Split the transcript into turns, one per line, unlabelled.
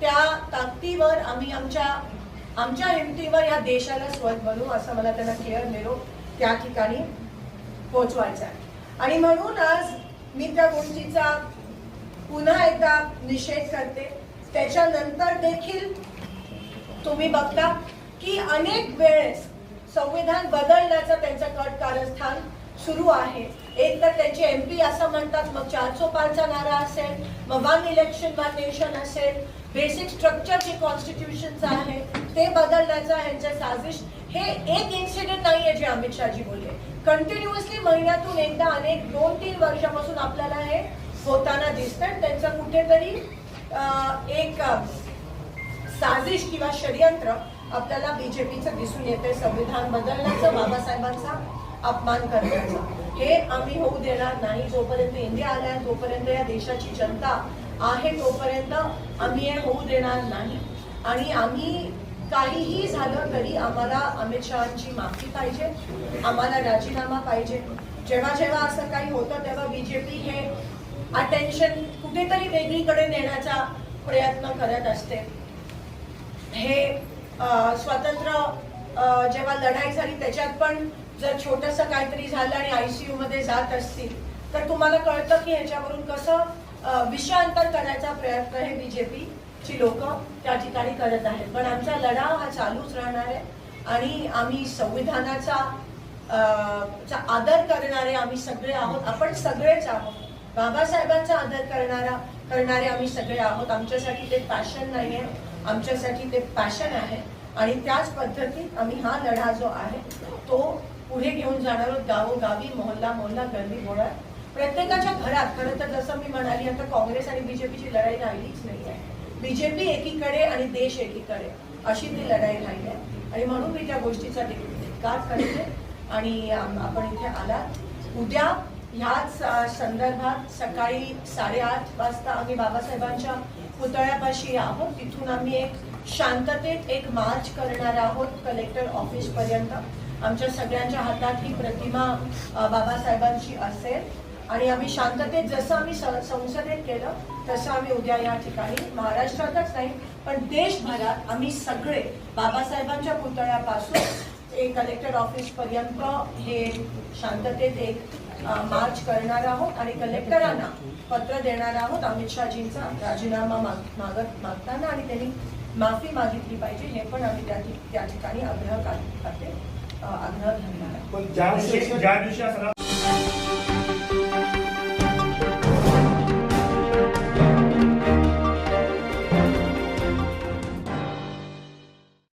त्या ताकदीवर आम्ही आमच्या आमच्या हिमतीवर या देशाला स्वत बनू असं मला त्यांना क्लिअर निरोप त्या ठिकाणी पोहोचवायचा आहे. आणि म्हणून आज मी त्या गोष्टीचा पुन्हा एकदा निषेध करते. त्याच्यानंतर देखील तुम्ही बघता की अनेक वेळेस संविधान बदलण्याचं त्यांचं कट कारस्थान सुरू आहे. एक तर त्यांचे एमपी असं म्हणतात मग चारसो पाचचा नारा असेल मग वन इलेक्शन वन नेशन असेल. बेसिक स्ट्रक्चर जे कॉन्स्टिट्यूशनचं आहे. ते बदलण्याचा यांच्या साजिश हे एक इन्सिडेंट नाहीये जे अमित शहाजी बोलले. कंटिन्युअसली महिन्यातून एकदा अनेक दोन तीन वर्षापासून आपल्याला हे होताना दिसतं त्यांचं कुठेतरी एक साजिश किंवा षडयंत्र आपल्याला बीजेपीचं दिसून येते संविधान बदलण्याचं बाबासाहेबांचा अपमान करण्याचं. हे आम्ही होऊ देणार नाही. जोपर्यंत इंडिया आल्या तोपर्यंत या देशाची जनता आहे तोपर्यंत आम्ही हे होऊ देणार नाही. आणि आम्ही काहीही झालं तरी आम्हाला अमित शहाची माफी पाहिजे आम्हाला राजीनामा पाहिजे. जेव्हा जेव्हा असं काही होतं तेव्हा बीजेपी हे अटेन्शन कुठेतरी वेगळीकडे नेण्याचा प्रयत्न करत असते. हे स्वतंत्र जेव्हा लढाई झाली त्याच्यात पण जर छोटस काहीतरी झालं आणि आयसीयू मध्ये जात असतील तर तुम्हाला कळतं की ह्याच्यावरून कसं विषयांतर करायचा प्रयत्न हे बीजेपी ची लोक त्या ठिकाणी करत आहेत. पण आमचा लढा हा चालूच राहणार आहे आणि आम्ही संविधानाचा चा आदर करणारे आम्ही सगळे आहोत. आपण सगळेच आहोत. बाबासाहेबांचा आदर करणारा करणारे आम्ही सगळे आहोत. आमच्यासाठी ते पॅशन नाही आहे आमच्यासाठी ते पॅशन आहे. आणि त्याच पद्धतीत आम्ही हा लढा जो आहे तो पुढे घेऊन जाणार आहोत गावोगावी मोहल्ला मोहल्ला गल्ली बोळा. प्रत्येकाच्या घरात खरं तर जसं मी म्हणाली आता काँग्रेस आणि बीजेपीची लढाई राहिलीच नाही आहे. बीजेपी एकीकडे आणि देश एकीकडे अशी ती लढाई राहिली आहे. आणि म्हणून मी त्या गोष्टीचा धिक्कार करते. आणि आपण इथे आलात. उद्या ह्याच संदर्भात सकाळी साडेआठ वाजता आम्ही बाबासाहेबांच्या पुतळ्यापाशी आहोत. तिथून आम्ही एक शांततेत एक मार्च करणार आहोत कलेक्टर ऑफिस पर्यंत. आमच्या सगळ्यांच्या हातात ही प्रतिमा बाबासाहेबांची असेल. आणि आम्ही शांततेत जसं आम्ही संसदेत केलं तसं आम्ही उद्या या ठिकाणी महाराष्ट्रातच नाही पण देशभरात आम्ही सगळे बाबासाहेबांच्या पुतळ्यापासून एक कलेक्टर ऑफिस पर्यंत हे शांततेत एक मार्च करणार आहोत आणि कलेक्टरांना पत्र देणार आहोत. अमित शहाजींचा राजीनामा मागत मागताना आणि त्यांनी माफी मागितली पाहिजे. हे पण आम्ही त्या ठिकाणी आग्रह करते आग्रह धरणार